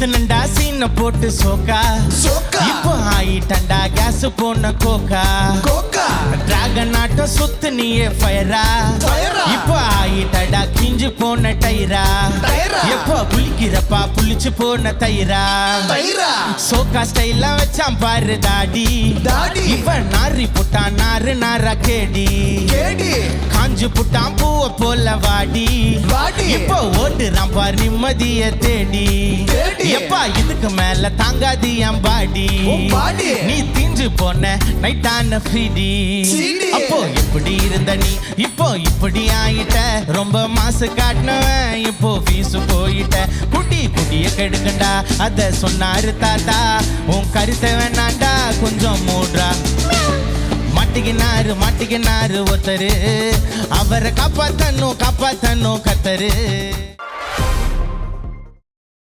சுத்துனண்டா சீன போட்டு சோக்கா. சோக்கா. இப்போ ஆயிட்டண்டா கேஸ் போன கோக்கா. கோக்கா? டிராகன் ஆட்டம் சுத்து நீயே ஃபயரா Fire-ஆ? இப்போ ஆயிட்டடா கிஞ்சு போன டயரா? எப்போ புளிக்கிறப்பா புளிச்சு போன தயிரா. தயிரா? சோக்கா ஸ்டைலா வச்சான் பாரு தாடி. தாடி. இப்ப நாரி புட்டான் நாரு நாரா கேடி. கேடி? காஞ்சு புட்டான் பூவ போல வாடி. வாடி. இப்போ ஓடுறான் பார் நிம்மதிய தேடி. இதுக்கு மேல தாங்காது என் பாடி. நீ தீஞ்சு போன நைட்டான ஃப்ரீடி. அப்போ இப்படி இருந்த நீ? இப்போ இப்படி ஆயிட்ட. ரொம்ப மாசு காட்டினவன் இப்போ ஃபீஸ் போயிட்ட. குட்டி குட்டிய கெடுக்கண்டா அத சொன்னாரு தாத்தா. உன் கருத்தை வேணாண்டா கொஞ்சம் மூடுறா. மாட்டிக்கினாரு மாட்டிக்கினாரு ஒருத்தரு. அவரை காப்பாத்தணும் காப்பாத்தணும் கத்தரு.